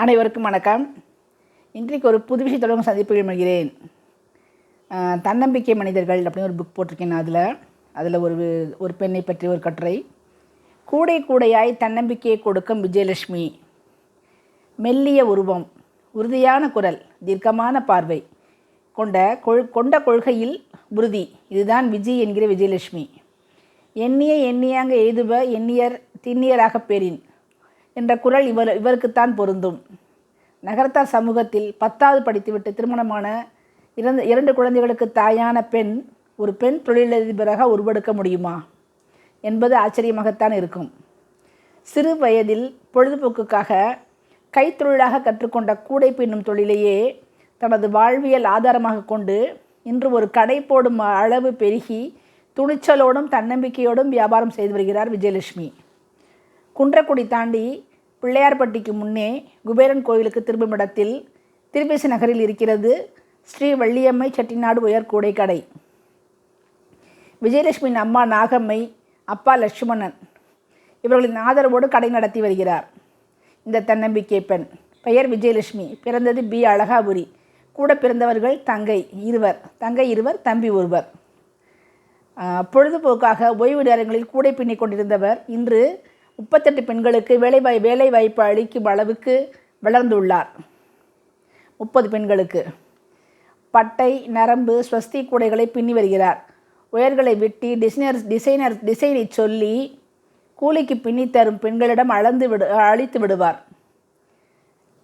அனைவருக்கும் வணக்கம். இன்றைக்கு ஒரு புது விஷயத்தோட சந்திப்பில் மகிழ்கிறேன் ஆஹ், தன்னம்பிக்கை மனிதர்கள் அப்படின்னு ஒரு புக் போட்டிருக்கேன் அதில். அதில் ஒரு ஒரு பெண்ணை பற்றி ஒரு கட்டுரை. கூடை கூடையாய் தன்னம்பிக்கையை கொடுக்கும் விஜயலட்சுமி. மெல்லிய உருவம் உறுதியான குரல் தீர்க்கமான பார்வை கொண்ட கொள் கொண்ட கொள்கையில் உறுதி. இதுதான் விஜய் என்கிற விஜயலட்சுமி. எண்ணிய எண்ணியாங்க எய்துவ எண்ணியர் திண்ணியராக பெறின் என்ற குரல் இவர் இவருக்குத்தான் பொருந்தும். நகரத்தார் சமூகத்தில் பத்தாவது படித்துவிட்டு திருமணமான இரண்டு இரண்டு குழந்தைகளுக்கு தாயான பெண் ஒரு பெண் தொழிலதிபராக உருவெடுக்க முடியுமா? என்பது ஆச்சரியமாகத்தான் இருக்கும். சிறு வயதில் பொழுதுபோக்குக்காக கைத்தொழிலாக கற்றுக்கொண்ட கூடை பின்னும் தொழிலையே தனது வாழ்வியல் ஆதாரமாக கொண்டு இன்று ஒரு கடை போடும் அளவு பெருகி துணிச்சலோடும் தன்னம்பிக்கையோடும் வியாபாரம் செய்து வருகிறார் விஜயலட்சுமி. குன்றக்குடி தாண்டி பிள்ளையார்பட்டிக்கு முன்னே குபேரன் கோயிலுக்கு திரும்பும் இடத்தில் திருப்பேசி நகரில் இருக்கிறது ஸ்ரீ வள்ளியம்மை செட்டிநாடு உயர்கூடை கடை விஜயலட்சுமியின் அம்மா நாகம்மை அப்பா லட்சுமணன் இவர்களின் ஆதரவோடு கடை நடத்தி வருகிறார். இந்த தன்னம்பிக்கை பெண். பெயர் விஜயலட்சுமி. பிறந்தது பி. அழகாபுரி. கூட பிறந்தவர்கள் தங்கை இருவர். தங்கை இருவர் தம்பி ஒருவர். பொழுதுபோக்காக ஓய்வு நேரங்களில் கூடை பின்னிக் கொண்டிருந்தவர் இன்று முப்பத்தெட்டு பெண்களுக்கு வேலைவாய் வேலை வாய்ப்பு அளிக்கும் அளவுக்கு வளர்ந்துள்ளார். முப்பது பெண்களுக்கு. பட்டை நரம்பு ஸ்வஸ்தி கூடைகளை பின்னி வருகிறார். உயர்களை வெட்டி டிசைனர் டிசைனர் டிசைனை சொல்லி கூலிக்கு பின்னி தரும் பெண்களிடம் அளந்து விடு அழித்து விடுவார்.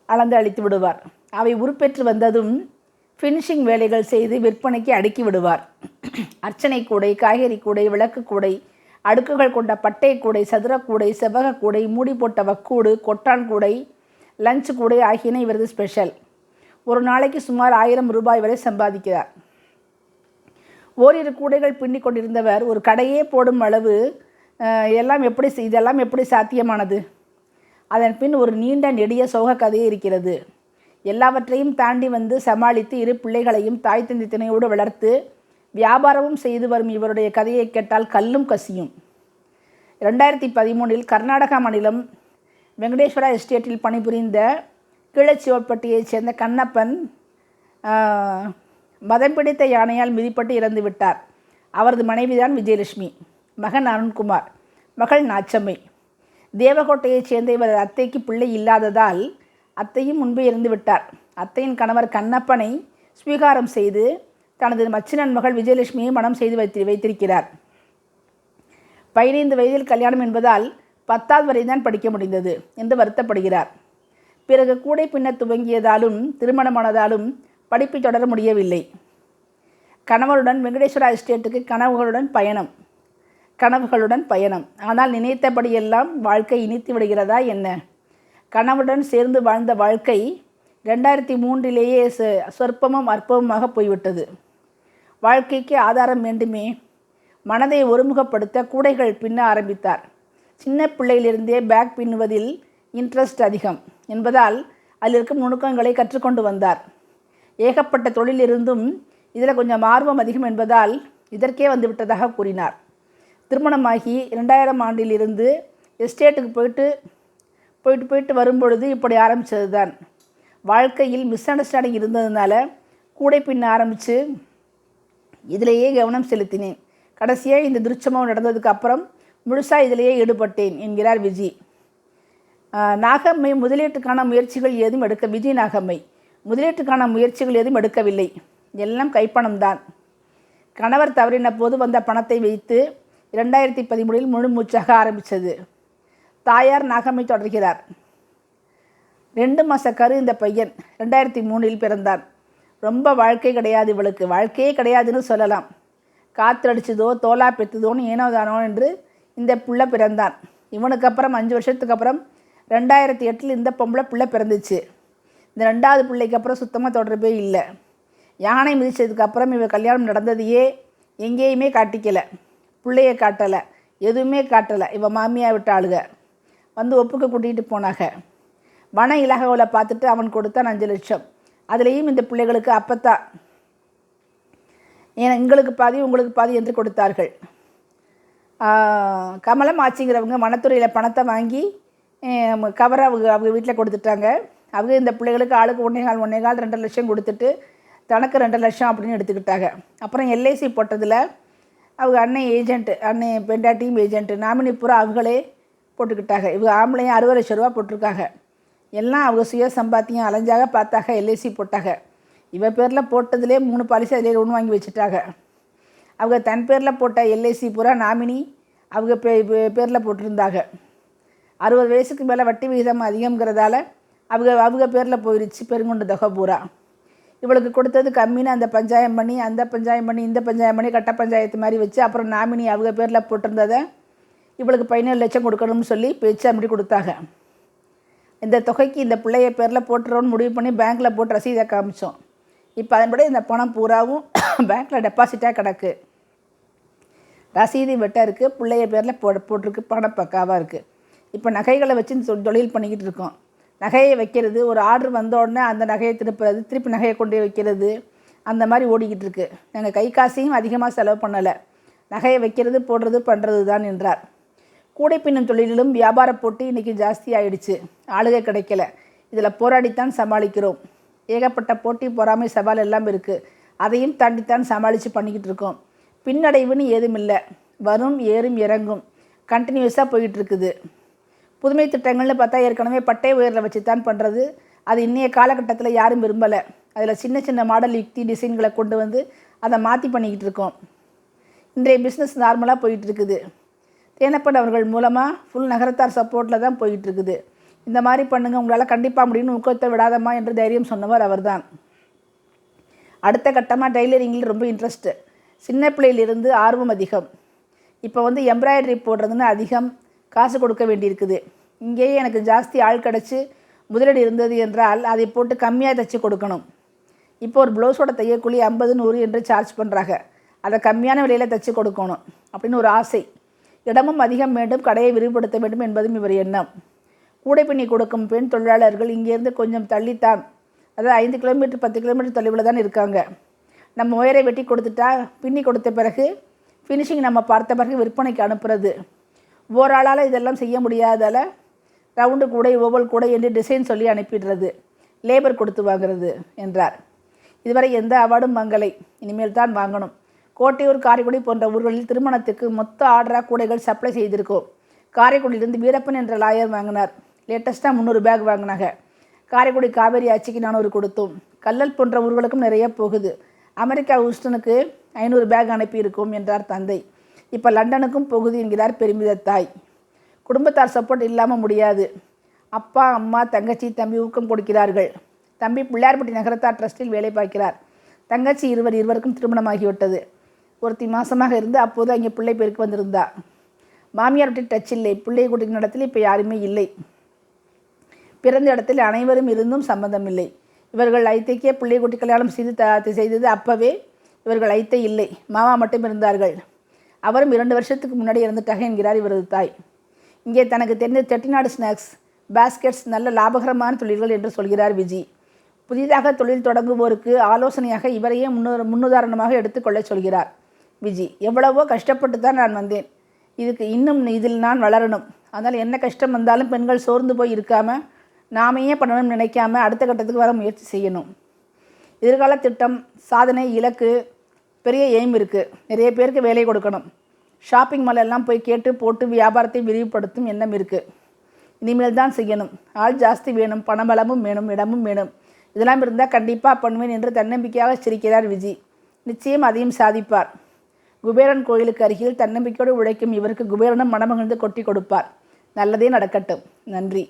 அளந்து அழித்து விடுவார். அவை உருப்பெற்று வந்ததும் ஃபினிஷிங் வேலைகள் செய்து விற்பனைக்கு அடுக்கி விடுவார். அர்ச்சனை கூடை காய்கறி கூடை விளக்கு கூடை அடுக்குகள் கொண்ட பட்டை கூடை சதுரக்கூடை செவ்வக கூடை மூடி போட்ட வக்கூடு கொட்டான் கூடை லஞ்ச் கூடை ஆகியன இவரது ஸ்பெஷல். ஒரு நாளைக்கு சுமார் ஆயிரம் ரூபாய் வரை சம்பாதிக்கிறார். ஓரிரு கூடைகள் பின்னி கொண்டிருந்தவர் ஒரு கடையே போடும் அளவு எல்லாம் எப்படி இதெல்லாம் எப்படி சாத்தியமானது? அதன் பின் ஒரு நீண்ட நெடிய சோக கதையே இருக்கிறது. எல்லாவற்றையும் தாண்டி வந்து சமாளித்து இரு பிள்ளைகளையும் தாய் தந்தை திணையோடு வளர்த்து வியாபாரமும் செய்து வரும் இவருடைய கதையை கேட்டால் கல்லும் கசியும். ரெண்டாயிரத்தி பதிமூணில் கர்நாடகா மாநிலம் வெங்கடேஸ்வரா எஸ்டேட்டில் பணிபுரிந்த கீழச்சிவப்பட்டியைச் சேர்ந்த கண்ணப்பன் மதம் பிடித்த யானையால் மிதிப்பட்டு இறந்து விட்டார். அவரது மனைவிதான் விஜயலட்சுமி மகன் அருண்குமார் மகள் நாச்சம்மை. தேவகோட்டையைச் சேர்ந்த இவரது அத்தைக்கு பிள்ளை இல்லாததால் அத்தையும் முன்பே இறந்து விட்டார். அத்தையின் கணவர் கண்ணப்பனை ஸ்வீகாரம் செய்து தனது மச்சினன் மகள் விஜயலட்சுமியை மனம் செய்து வைத்து வைத்திருக்கிறார். பதினைந்து வயதில் கல்யாணம் என்பதால் பத்தாவது வரை தான் படிக்க முடிந்தது என்று வருத்தப்படுகிறார். பிறகு கூடை பின்ன துவங்கியதாலும் திருமணமானதாலும் படிப்பை தொடர முடியவில்லை. கணவருடன் வெங்கடேஸ்வரா எஸ்டேட்டுக்கு கனவுகளுடன் பயணம். கனவுகளுடன் பயணம். ஆனால் நினைத்தபடியெல்லாம் வாழ்க்கை இனித்து விடுகிறதா என்ன? கணவருடன் சேர்ந்து வாழ்ந்த வாழ்க்கை ரெண்டாயிரத்தி மூன்றிலேயே ச- சொற்பமும் அற்பமுமாக போய்விட்டது. வாழ்க்கைக்கு ஆதாரம் வேண்டுமே. மனதை ஒருமுகப்படுத்த கூடைகள் பின்ன ஆரம்பித்தார். சின்ன பிள்ளையிலிருந்தே பேக் பின்னுவதில் இன்ட்ரெஸ்ட் அதிகம் என்பதால் அதில் இருக்கும் நுணுக்கங்களை கற்றுக்கொண்டு வந்தார். ஏகப்பட்ட தொழிலிருந்தும் இதில் கொஞ்சம் ஆர்வம் அதிகம் என்பதால் இதற்கே வந்து விட்டதாக கூறினார். திருமணமாகி இரண்டாயிரம் ஆண்டிலிருந்து எஸ்டேட்டுக்கு போயிட்டு போயிட்டு போயிட்டு வரும்பொழுது இப்படி ஆரம்பித்தது தான் வாழ்க்கையில் மிஸ் அண்டர்ஸ்டாண்டிங் இருந்ததுனால கூடை பின்ன ஆரம்பித்து இதிலேயே கவனம் செலுத்தினேன். கடைசியாக இந்த துர்ச்சமம் நடந்ததுக்கு அப்புறம் முழுசாக இதிலேயே ஈடுபட்டேன் என்கிறார் விஜி. நாகம்மை முதலீட்டுக்கான முயற்சிகள் ஏதும் எடுக்க விஜய் நாகம்மை முதலீட்டுக்கான முயற்சிகள் ஏதும் எடுக்கவில்லை. எல்லாம் கைப்பணம்தான். கணவர் தவறின போது வந்த பணத்தை வைத்து இரண்டாயிரத்தி பதிமூணில் முழு மூச்சாக ஆரம்பித்தது தாயார் நாகம்மை தொடர்கிறார். ரெண்டு மாத கரு இந்த பையன் ரெண்டாயிரத்தி மூணில் பிறந்தான். ரொம்ப வாழ்க்கை கிடையாது இவளுக்கு. வாழ்க்கையே கிடையாதுன்னு சொல்லலாம். காற்றடிச்சதோ தோலா பெத்துதோன்னு ஏனோ தானோ என்று இந்த புள்ள பிறந்தான். இவனுக்கு அப்புறம் அஞ்சு வருஷத்துக்கு அப்புறம் ரெண்டாயிரத்தி எட்டில் இந்த பொம்பளை பிள்ளை பிறந்துச்சு. இந்த ரெண்டாவது பிள்ளைக்கு அப்புறம் சுத்தமாக தொடர்பே இல்லை. யானை மிதிச்சதுக்கு அப்புறம் இவ கல்யாணம் நடந்ததையே எங்கேயுமே காட்டிக்கலை. பிள்ளைய காட்டலை. எதுவுமே காட்டலை. இவன் மாமியாக விட்ட ஆளுக. வந்து ஒப்புக்கு கூட்டிகிட்டு போனாங்க வன இலகவலை பார்த்துட்டு அவன் கொடுத்தான் அஞ்சு லட்சம். அதுலேயும் இந்த பிள்ளைகளுக்கு அப்பத்தா. ஏன்னா எங்களுக்கு பாதி உங்களுக்கு பாதி என்று கொடுத்தார்கள். கமலம் ஆச்சிங்கிறவங்க வனத்துறையில் பணத்தை வாங்கி கவரை அவங்க அவங்க வீட்டில் கொடுத்துட்டாங்க. அவங்க இந்த பிள்ளைகளுக்கு ஆளுக்கு ஒன்றே கால் ஒன்றே கால் ரெண்டு லட்சம் கொடுத்துட்டு தனக்கு ரெண்டு லட்சம் அப்படின்னு எடுத்துக்கிட்டாங்க. அப்புறம் எல்ஐசி போட்டதில் அவங்க அண்ணன் ஏஜென்ட்டு அண்ணன் பெண்டாட்டியும் ஏஜென்ட்டு நாமினி பூரா அவங்களே போட்டுக்கிட்டாங்க. இவங்க ஆம்பளையும் அறுபது லட்ச ரூபா போட்டிருக்காங்க. எல்லாம் அவங்க சுய சம்பாத்தியம் அலைஞ்சாக பார்த்தாக எல்ஐசி போட்டாங்க இவ பேரில் போட்டதுலேயே மூணு பாலிசி அதிலே ஒன்று வாங்கி வச்சுட்டாங்க அவங்க தன் பேரில் போட்ட எல்ஐசி பூரா நாமினி அவங்க பே பேரில் போட்டிருந்தாங்க அறுபது வயசுக்கு மேலே வட்டி விகிதம் அதிகம்ங்கிறதால அவங்க அவங்க பேரில் போயிருச்சு பெருங்குண்டு தொகை பூரா. இவளுக்கு கொடுத்தது கம்மின்னு அந்த பஞ்சாயம் பண்ணி அந்த பஞ்சாயம் பண்ணி இந்த பஞ்சாயம் பண்ணி கட்ட பஞ்சாயத்து மாதிரி வச்சு அப்புறம் நாமினி அவங்க பேரில் போட்டிருந்ததை இவளுக்கு பதினேழு லட்சம் கொடுக்கணும்னு சொல்லி பேச்சு அப்படி கொடுத்தாங்க இந்த தொகைக்கு இந்த பிள்ளைய பேரில் போட்டுறோன்னு முடிவு பண்ணி பேங்க்கில் போட்டு ரசீதை காமிச்சோம். இப்போ அதன்படி இந்த பணம் பூராவும் பேங்க்கில் டெபாசிட்டாக கிடக்கு. ரசீது வெட்ட இருக்குது பிள்ளைய பேரில் போ போட்டிருக்கு பணம் பக்காவாக இருக்குது இப்போ நகைகளை வச்சு தொழில் பண்ணிக்கிட்டு இருக்கோம். நகையை வைக்கிறது ஒரு ஆர்டர் வந்த உடனே அந்த நகையை திருப்புறது திருப்பி நகையை கொண்டு வைக்கிறது அந்த மாதிரி ஓடிக்கிட்டு இருக்கு. நாங்கள் கை காசையும் அதிகமாக செலவு பண்ணலை. நகையை வைக்கிறது போடுறது பண்ணுறது தான் என்றார். கூடைப்பின்னும் தொழிலிலும் வியாபார போட்டி இன்றைக்கி ஜாஸ்தி ஆயிடுச்சு. ஆளுகை கிடைக்கல. இதில் போராடித்தான் சமாளிக்கிறோம். ஏகப்பட்ட போட்டி பொறாமை சவால் எல்லாம் இருக்குது அதையும் தாண்டித்தான் சமாளித்து பண்ணிக்கிட்டு இருக்கோம். பின்னடைவுன்னு ஏதும் இல்லை. வரும் ஏறும் இறங்கும். கண்டினியூஸாக போயிட்டு இருக்குது. புதுமை திட்டங்கள்னு பார்த்தா ஏற்கனவே பட்டை உயரில் வச்சு தான் பண்ணுறது அது இன்றைய காலகட்டத்தில் யாரும் விரும்பலை. அதில் சின்ன சின்ன மாடல் யுக்தி டிசைன்களை கொண்டு வந்து அதை மாற்றி பண்ணிக்கிட்டு இருக்கோம். இன்றைய பிஸ்னஸ் நார்மலாக போயிட்டு இருக்குது. தேனப்பன் அவர்கள் மூலமாக ஃபுல் நகரத்தார் சப்போர்ட்டில் தான் போயிட்டுருக்குது. இந்த மாதிரி பண்ணுங்கள் உங்களால் கண்டிப்பாக முடியும்னு ஊக்கத்தை விடாதம்மா என்று தைரியம் சொன்னவர் அவர்தான். அடுத்த கட்டமாக டெய்லரிங்கில் ரொம்ப இன்ட்ரெஸ்ட்டு சின்ன பிள்ளையிலிருந்து ஆர்வம் அதிகம். இப்போ வந்து எம்ப்ராய்டரி போடுறதுன்னு அதிகம் காசு கொடுக்க வேண்டியிருக்குது. இங்கேயே எனக்கு ஜாஸ்தி ஆள் கிடச்சி முதலீடு இருந்தது என்றால் அதை போட்டு கம்மியாக தைச்சி கொடுக்கணும். இப்போ ஒரு ப்ளவுஸோட தையக்கூலி ஐம்பது நூறு என்று சார்ஜ் பண்ணுறாங்க அதை கம்மியான விலையில் தைச்சி கொடுக்கணும் அப்படின்னு ஒரு ஆசை. இடமும் அதிகம் வேண்டும் கடையை விரிவுபடுத்த வேண்டும் என்பதும் இவர் எண்ணம். கூடை பின்னி கொடுக்கும் பெண் தொழிலாளர்கள் இங்கேருந்து கொஞ்சம் தள்ளித்தான். அதாவது ஐந்து கிலோமீட்டர் பத்து கிலோமீட்டர் தொலைவில் தான் இருக்காங்க. நம்ம உயரை வெட்டி கொடுத்துட்டா பின்னி கொடுத்த பிறகு ஃபினிஷிங் நம்ம பார்த்த பிறகு விற்பனைக்கு அனுப்புறது. ஓராளால் இதெல்லாம் செய்ய முடியாதால ரவுண்டு கூடை ஓவல் கூடை என்று டிசைன் சொல்லி அனுப்பிடுறது. லேபர் கொடுத்து வாங்குறது என்றார். இதுவரை எந்த அவார்டும் வாங்கலை. இனிமேல் தான் வாங்கணும். கோட்டையூர் காரைக்குடி போன்ற ஊர்களில் திருமணத்துக்கு மொத்த ஆர்டராக கூடைகள் சப்ளை செய்திருக்கோம். காரைக்குடியிலிருந்து வீரப்பன் என்ற லாயர் வாங்கினார். லேட்டஸ்ட்டாக முந்நூறு பேக் வாங்கினாங்க. காரைக்குடி காவேரி ஆட்சிக்கு நானூறு கொடுத்தோம். கல்லல் போன்ற ஊர்களுக்கும் நிறைய போகுது. அமெரிக்கா ஹூஸ்டனுக்கு ஐநூறு பேக் அனுப்பியிருக்கோம் என்றார் தந்தை. இப்போ லண்டனுக்கும் போகுது என்கிறார் பெருமித தாய். குடும்பத்தார் சப்போர்ட் இல்லாமல் முடியாது. அப்பா அம்மா தங்கச்சி தம்பி ஊக்கம் கொடுக்கிறார்கள். தம்பி பிள்ளையார்பட்டி நகரத்தார் ட்ரஸ்டில் வேலை பார்க்கிறார். தங்கச்சி இருவர் இருவருக்கும் திருமணமாகிவிட்டது. ஒருத்தி மாதமாக இருந்து அப்போது அங்கே பிள்ளை பேருக்கு வந்திருந்தா. மாமியார் விட்டு டச் இல்லை. பிள்ளை குட்டின இடத்துல இப்போ யாருமே இல்லை. பிறந்த இடத்தில் அனைவரும் இருந்தும் சம்பந்தம் இல்லை. இவர்கள் ஐத்தைக்கே பிள்ளை குட்டி கல்யாணம் செய்து த செய்தது அப்போவே இவர்கள் ஐத்தை இல்லை. மாமா மட்டும் இருந்தார்கள். அவரும் இரண்டு வருஷத்துக்கு முன்னாடி இறந்துட்டாக என்கிறார் இவரது தாய். இங்கே தனக்கு தெரிந்த தெட்டிநாடு ஸ்நாக்ஸ் பாஸ்கெட்ஸ் நல்ல லாபகரமான தொழில்கள் என்று சொல்கிறார் விஜி. புதிதாக தொழில் தொடங்குவோருக்கு ஆலோசனையாக இவரையே முன்னு முன்னுதாரணமாக எடுத்துக்கொள்ள சொல்கிறார். விஜி. எவ்வளவோ கஷ்டப்பட்டு தான் நான் வந்தேன். இதுக்கு இன்னும் இதில் நான் வளரணும். அதனால் என்ன கஷ்டம் வந்தாலும் பெண்கள் சோர்ந்து போய் இருக்காமல் நாமையே பண்ணணும்னு நினைக்காம அடுத்த கட்டத்துக்கு வர முயற்சி செய்யணும். எதிர்கால திட்டம் சாதனை இலக்கு பெரிய எய்ம் இருக்குது நிறைய பேருக்கு வேலை கொடுக்கணும். ஷாப்பிங் மால் எல்லாம் போய் கேட்டு போட்டு வியாபாரத்தை விரிவுபடுத்தும் எண்ணம் இருக்குது இனிமேல் தான் செய்யணும். ஆள் ஜாஸ்தி வேணும். பணபலமும் வேணும். இடமும் வேணும். இதெல்லாம் இருந்தால் கண்டிப்பாக பண்ணுவேன் என்று தன்னம்பிக்கையாக சிரிக்கிறார் விஜி. நிச்சயம் அதையும் சாதிப்பார். குபேரன் கோயிலுக்கு அருகில் தன்னம்பிக்கையோடு உழைக்கும் இவருக்கு குபேரனும் மனமகிழ்ந்து கொட்டி கொடுப்பார். நல்லதே நடக்கட்டும். நன்றி.